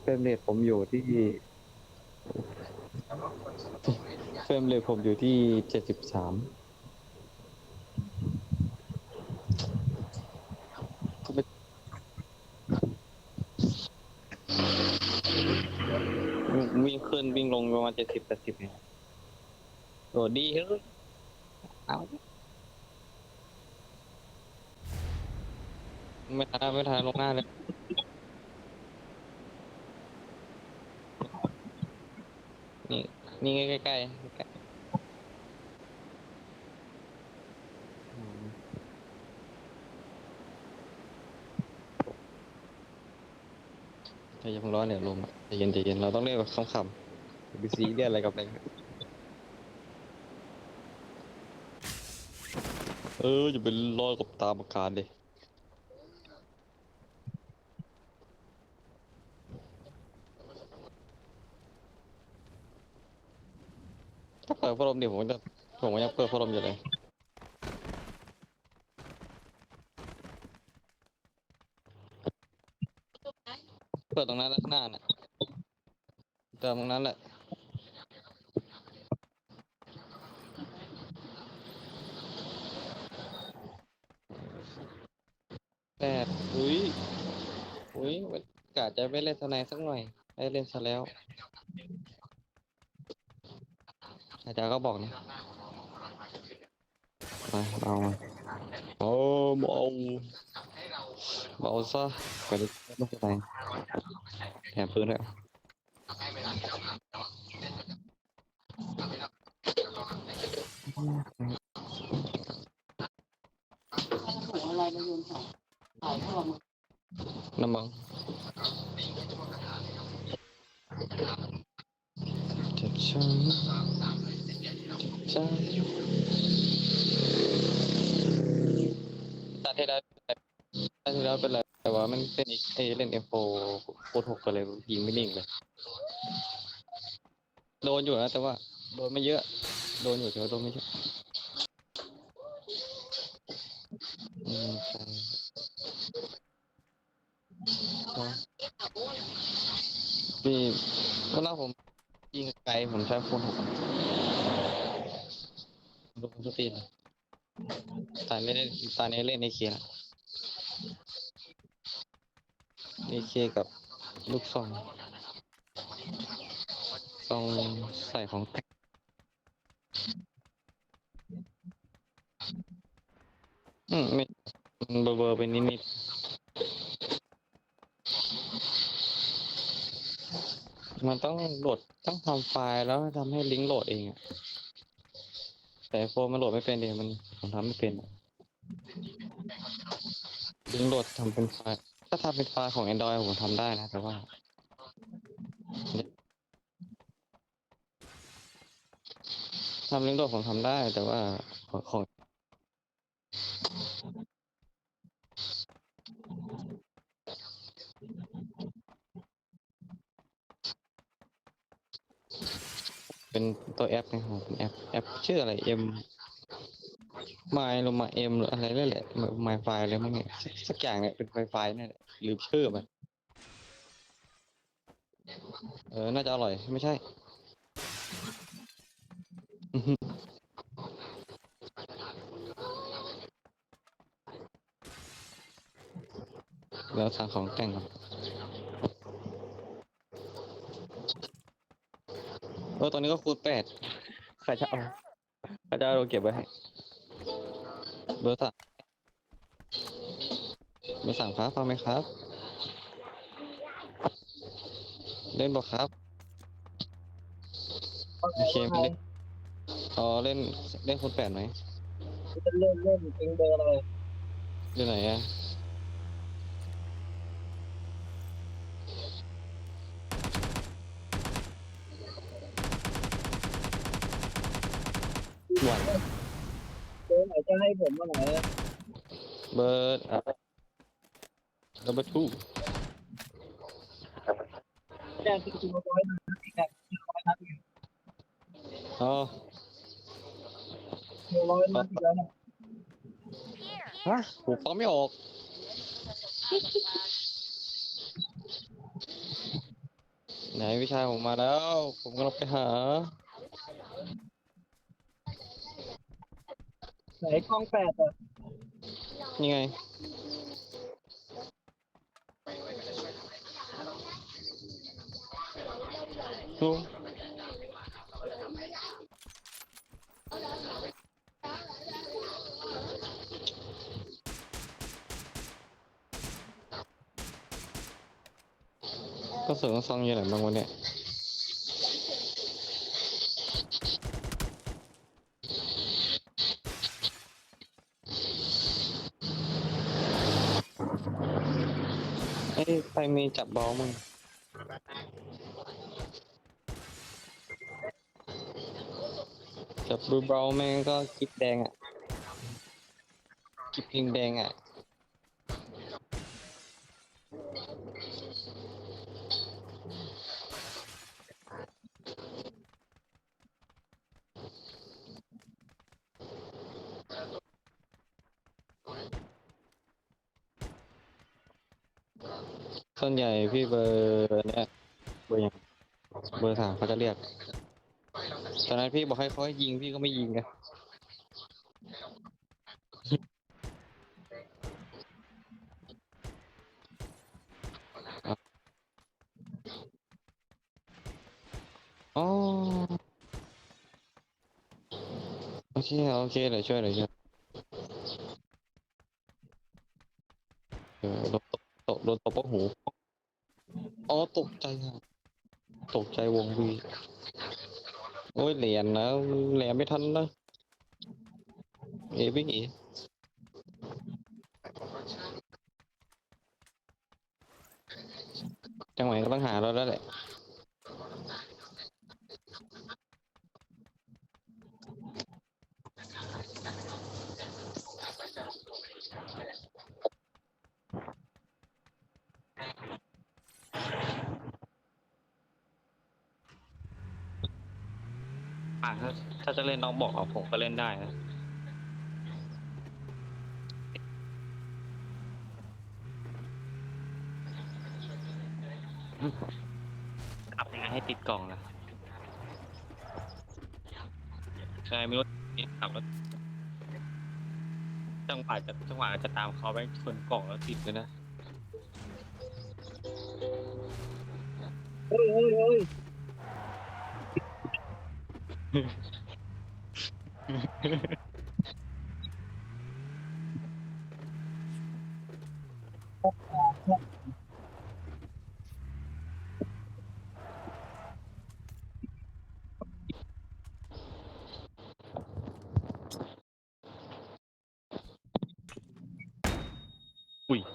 เฟรมเรทผมอยู่ที่เฟรมเรทผมอยู่ที่เจ็ดสิบสามวิ่งขึ้นวิ่งลงประมาณเจ็ดสิบแปดสิบเนี่ยโอ้ดีเฮ้ยเอา ไม่ทันไม่ทันลงหน้าเลยนี่นี่ใกล้ใกล้ใกล้ใจเย็นร้อนเนี่ยลมอะใจเย็นใจเย็นเราต้องเล่นแบบขำๆอย่าไปซีเรียสอะไรกับอะไรเอออย่าไปลอยกับตามอาการเลยถ้าเปิด พัดลมดี๋ยวผมจะผมก็ยังเปิดพัดลมอยู่เลยเปิดตรงนั้นแล้วข้างหน้าน่ะเติมตรงนั้นแหละแต่อุ้ยอุ้ยกะจะไม่เล่นสนด์สักหน่อยได้เล่นซะแล้ว อาจารย์ก็บอกนะมาเอามาโอ้เบาเบาซะไปดิไม่เป็นไรแถมปืนด้วยถุงอะไรมาโยนใส่ขายทองน้ำมังเจ็บช้ำ เจ็บใจตาเทได้ตาเทได้เป็นไรแต่ว่ามันเป็นอีกเอเล่นเอฟโฟโคตรหกไปเลยยิงไม่นิ่งเลย โดนอยู่นะแต่ว่า โดนไม่เยอะ โดนอยู่แต่ว่าโดนไม่เยอะอืมใช่ใช่พี่เวลาผมยิงไกลผมใช้คูณหก โดนสตีนตอนนี้เล่นตอนนี้เล่นในเคนะในเคกับลูกซองซองใส่ของแต่งอืมไม่เบอร์เบอร์ไปนิดนิดมันต้องโหลดต้องทำไฟล์แล้วทำให้ลิงก์โหลดเองอะ แต่โฟมมันโหลดไม่เป็นเองมันผมทำไม่เป็นอะลิงโหลดทำเป็นไฟล์ถ้าทำเป็นไฟล์ของ Android ผมทำได้นะ แต่ว่าทำลิงก์โหลดผมทำได้แต่ว่าของ เป็นตัวแอปนะครับเป็นแอปแอปชื่ออะไร M มายลงมาเอ็มหรืออะไรนั่นแหละมายไฟล์อะไรมั้งเนี่ยสักอย่างเนี่ยเป็นไฟไฟล์นั่นแหละลืมชื่อมันเออ น่าจะอร่อย ไม่ใช่ แล้วสั่งของแต่งครับ เออตอนนี้ก็คูณแปดใครจะเอาใครจะเอาเก็บไว้ให้เบอร์สั่งเบอร์สั่งครับฟังไหมครับ เล่นบอกครับ โอเคไม่เล่นอ๋อเล่นเล่นคูณแปดไหมเล่นเล่นเองเบอร์อะไรเล่นไหนอะ ให้ผมบ้างไหมเบอร์อะ number two แจ้งที่คุณร้อยนะที่แบบร้อยนัดอยู่อ๋อร้อยนะฮะผมฟังไม่ออก ไหนพี่ชายผมมาแล้ว ผมกำลังไปหา ไหนกล้องแปดอะนี่ไงลุงก็เสริมซองอยู่ไหนบ้างวะเนี่ย ใครมีจับบอลมึงจับบูบอลแม่งก็กิบแดงอะกิบพิงแดงอะ ส่วนใหญ่พี่เบอร์เนี่ยเบอร์ยังเบอร์สามเขาจะเรียก ตอนนั้นพี่บอกให้เขาให้ยิงพี่ก็ไม่ยิงไงอ๋อโอเคโอเคเดี๋ยวช่วยเดี๋ยวช่วยโดนตบโดนตบปะหู ตกใจอะตกใจวงวีโอ้ยเหรียญนะเหรียญไม่ทันนะเอวิ่งอีจังหวะก็ต้องหาเราแล้วแหละ อ่าถ้าถ้าจะเล่นน้องบอกอาผมก็เล่นได้นะขับยังไงให้ติดกล่องล่ะใช่ไม่รู้นี่ขับแล้วจังหวะจะจังหวะจะตามเขาไปชนกล่องแล้วติดเลยนะเฮ้ยเฮ้ยเฮ้ย Ui.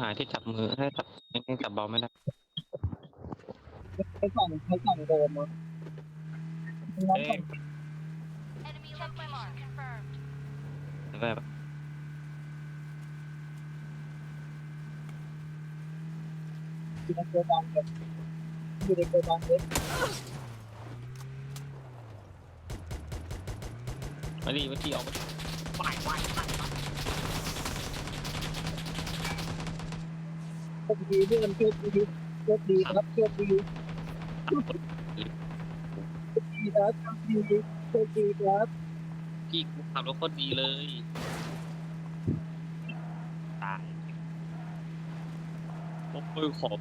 หาที่จับมือให้จับให้จับเบาไม่ได้ใช้กล่องใช้กล่องโดมอะงั้นเอ้ยง Enemy check my mark. Confirmed. แล้วแบบอยู่ในโกดังเลยอยู่ในโกดังเลยมาดีมาดีออกมาโช คดีเพื่อนโชคดีโชคดีครับโชคดีโชคดีครับโชคดีโชคดีครับพี่กูขับรถโคตรดีเลย ตายโอ้ยขอบ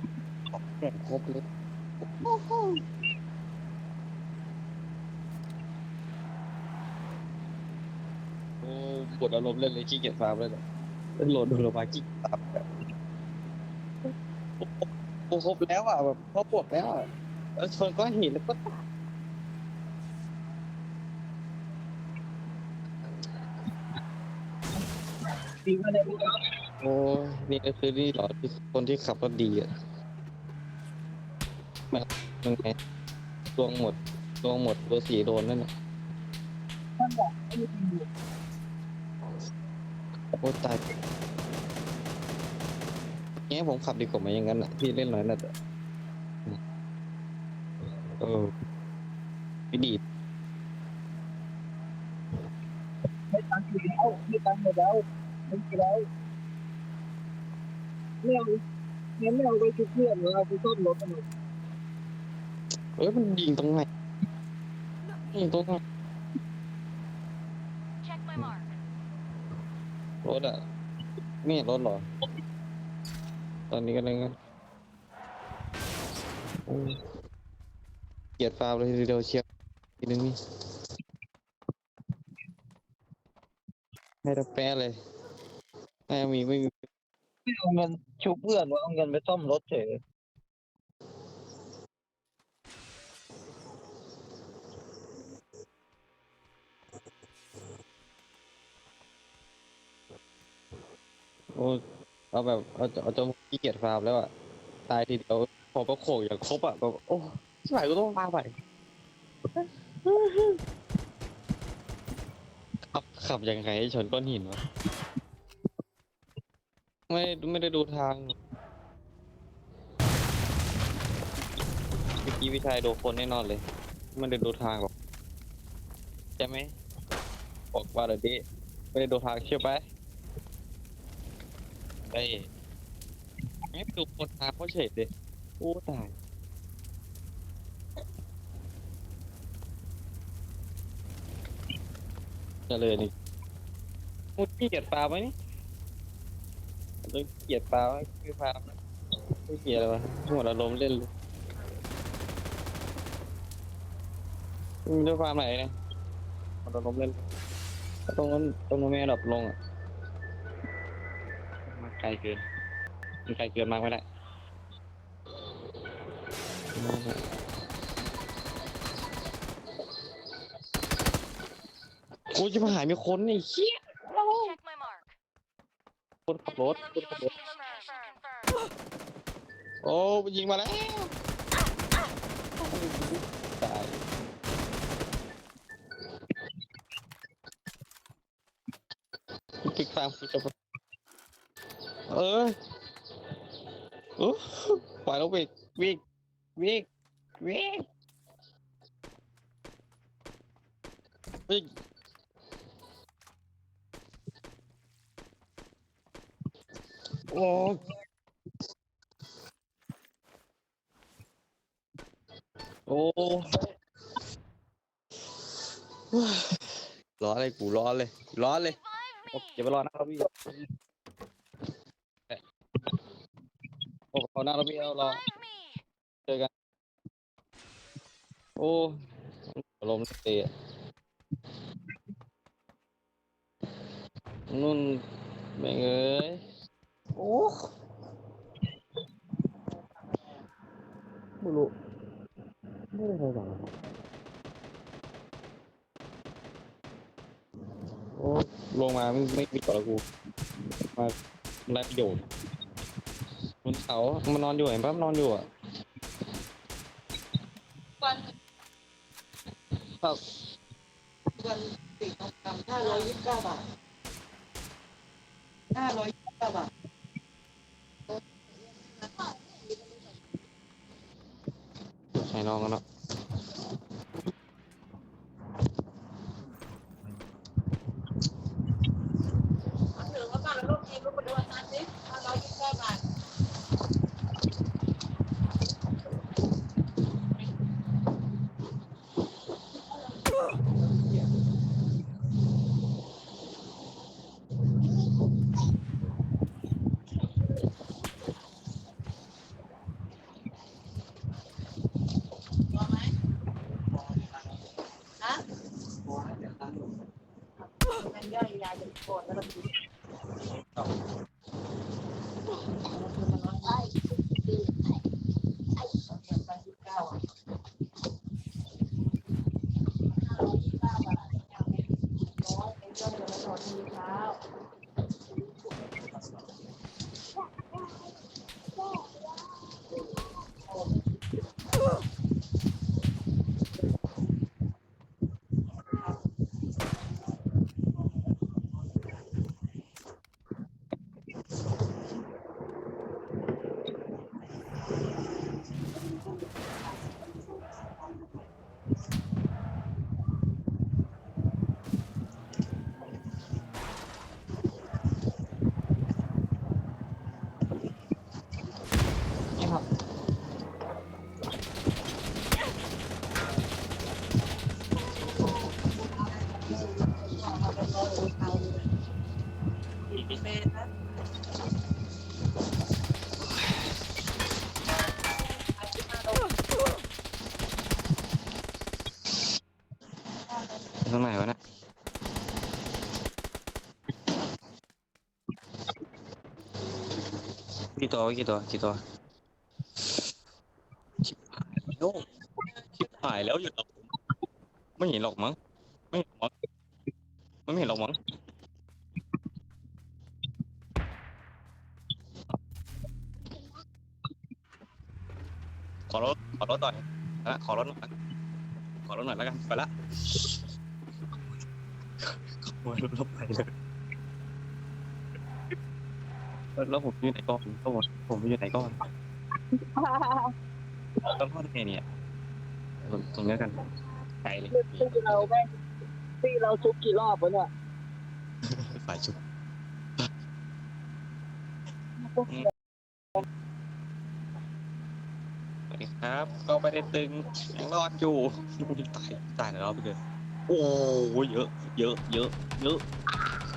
ขอบแก่ครบเลยโอ้ปวดอารมณ์เล่นเลยขี้เกียจฟาร์มเลยเนี่ยเล่นโหลดดูลงมาขี้เกียจฟามแบบ โอ้โหโอ้ครบแล้วอะแบบเขาปวดแล้วอะแล้วชนก้อนหินแล้วก็ดีมาเลยครับโอ้ยนี่ก็คือนี่เหรอที่คนที่ขับรถดีอะมันมันไงดวงหมดดวงหมดเบอร์สี่โดนนั่นน่ะท่านบอกไม่ดีอยู่โอ้ตาย เงี้ยผมขับดีกว่าไหมอย่างนั้นอะพี่เล่นน้อยน่ะแต่เออไม่ดีดไม่ตังค์อยู่แล้วไม่ตังค์หมดแล้วไม่มีแล้วไม่เอางั้นไม่เอาไปชุบเพื่อนหรือเอาไปซ่อมรถกันหน่อยเอ้ยมันยิงตรงไหนยิงตรงไหน Check my mark. รถอะไม่เห็นรถเหรอ ตอนนี้ก็เลยงั้นโอ้ยเกลียดฟาวเลยทีเดียวเชียร์ทีนึงนี่ให้ตะแปะเลยให้มีไม่มีไม่เอาเงินชุบเพื่อนว่าเอาเงินไปซ่อมรถเฉยโอ้ยเอาแบบเอาเอาจน ขี้เกียจฟาวแล้วอะ ตายทีเดียวพอประโขกอย่างครบอะแบบโอ้ชิบหายก็ต้องมาใหม่ขับขับยังไงให้ชนก้อนหินวะ ไม่ไม่ได้ดูทางเมื่อกี้วิชัยโดนคนแน่นอนเลย ไม่ได้ดูทางหรอกใช่ไหมบอกว่าเดี๋ยวนี้ไม่ได้ดูทางเชื่อไหมไอ้ ไม่ดูคนทางเขาเฉยเลยโอ้ตาย จะเลยนี่มุดขี้เกียจปลาไหมนี่ต้องเกียจปลาไหมคือปลาไม่เกียจอะไรวะหมดอารมณ์เล่นเลยมึงด้วยความไหนเนี่ยหมดอารมณ์เล่น ตรงนั้นตรงนั้นไม่ดับลงอะมาไกลเกิน มันไกลเกินมากไม่ได้โอ้ยจะมาหายมีคนไอ้เหี้ยคนขับรถคนขับรถโอ้ยิงมาแล้วตายคลิกตามคลิกจะเออ โอ้ปล่อยแล้ววิ่งวิ่งวิ่งวิ่งวิ่งโอ้โอ้ร้อนเลยกูร้อนเลยร้อนเลย Revive โอ้อย่าไปรอนะครับพี่โอ้ขอ หน้าแล้วพี่เอารอ Revive me. เจอกัน โอ้ลมเตะนุ่นแม่งเอ้ยโอ้ไม่รู้ไม่ได้ใครสั่งโอ้ลงมาไม่ไม่มีต่อแล้วกูมาไร้ประโยชน์บน เขามันนอนอยู่เห็นปะมันนอนอยู่อะวันครับวันสี่ทองคำห้าร้อยยี่สิบเก้าบาทห้าร้อยยี่สิบเก้าบาท hours. กี่ตัวกี่ตัวกี่ตัวชิบหายแล้วชิบหายแล้วอยู่หรอกไม่เห็นหรอกมั้งไม่เห็นหรอกมั้งไม่เห็นหรอกมั้งขอรถขอรถหน่อยนะขอรถหน่อยขอรถหน่อยแล้วกันไปละขโมยรถเราไปเลย แล้วผมอยู่ไหนก่อนก็หมดผมอยู่ไหนก่อนต้องเข้าได้ไงเนี่ยตรงนี้กันไกลเลยที่เราแม่งที่เราซุกกี่รอบวะเนี่ยฝ่ายชุบสวัสดีครับ ก็ไม่ได้ตึงยังรอดอยู่ตายตายแล้วไปเลยโอ้ยเยอะ เยอะ เยอะ เยอะไม่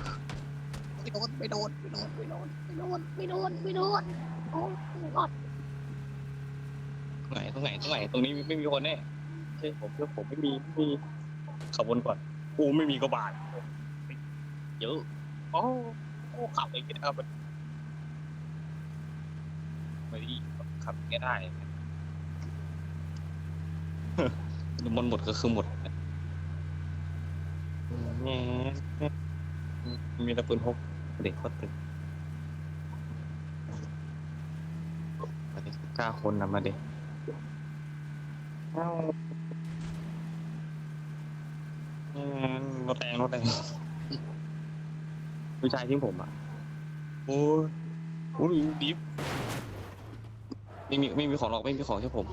โดนไม่โดนไม่โดนไม่โดนไม่โดนไม่โดนไม่โดนโอ้รอดตรงไหนตรงไหนตรงไหนตรงนี้ไม่มีคนแน่ใช่ผมเชื่อผมไม่มีไม่มีขับวนก่อนโอ้ไม่มีก็บาทเยอะโอ้โอ้ขับไปก็ได้ครับไม่ได้ขับไม่ได้มันหมดก็คือหมดแง่มีแต่ปืนพก เด็กก็ตึงมาเด็กเก้าคนนะมาเด็กเอ้าเอ่อรถแรงรถแรงผู้ชายที่ผมอะ โอ้ยโอ้ยดิฟไม่มีไม่มีของหรอกไม่มีของใช่ผม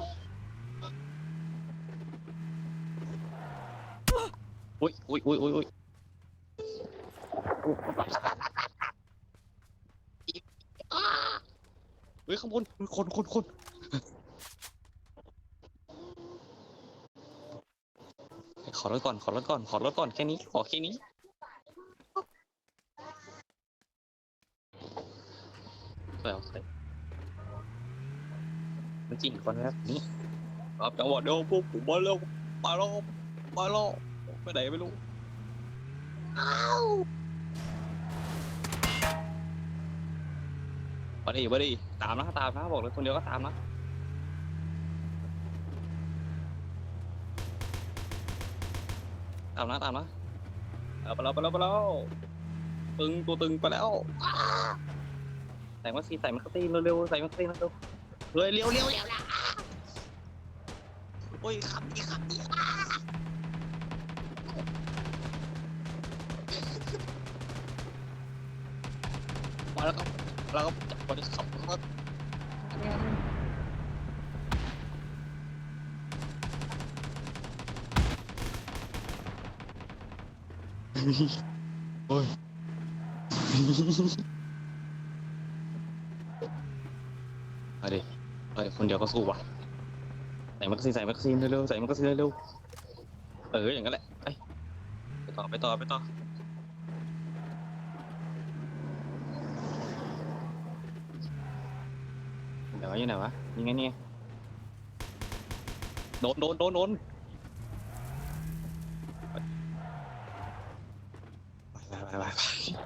อุ้ยอุ้ยอุ้ยอุ้ยอุ้ย ฮ้ยข้างบนคนคนคนขอรถก่อน ขอรถก่อน ขอรถก่อน แค่นี้ ขอแค่นี้แล้วใส่มันจริงคนแบบนี้ครับจังหวะเดียวปุ๊บผมมาแล้วมาแล้วมาแล้วไปไหนไม่รู้มาดิมาดิ ตามนะตามนะบอกเลยคนเดียวก็ตามนะตามนะตามนะเอาไปแล้วไปแล้วไปแล้วตึงตัวตึงไปแล้วใส่มาซีใส่มาตีเร็วๆใส่มาตีนเร็วเฮ้ยเร็วเร็วเร็วนะโอ้ยขับดีขับดีมาแล้วครับมาแล้วครับจับมาดิขับ โอ้ยมาดิมาดิคนเดียวก็สู้ว่ะใส่แมักซีนใส่แมักซีนเร็วๆใส่แมักซีนเร็วๆเอออย่างนั้นแหละไปไปต่อไปต่อไปต่อเดี๋ยวอยู่ไหนวะนี่ไงเนี่ไงโดนโดนโดนโดน ไปไปไป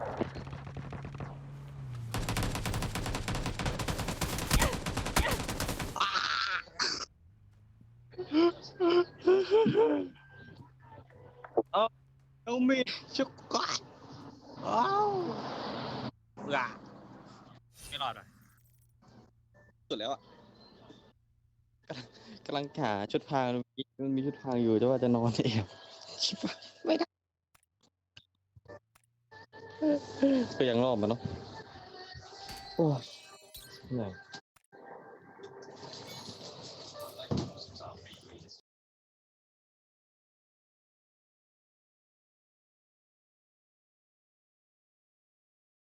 ไปเอามีชุกกะอ้าวเบื่อไม่รอดอะสุดแล้วอะกำลังหาชุดพรางมันมีมันมีชุดพรางอยู่แต่ว่าจะนอนเองชิบหายไม่ได้ ก็ยังรอบมันเนาะโอ้ยเหนื่อย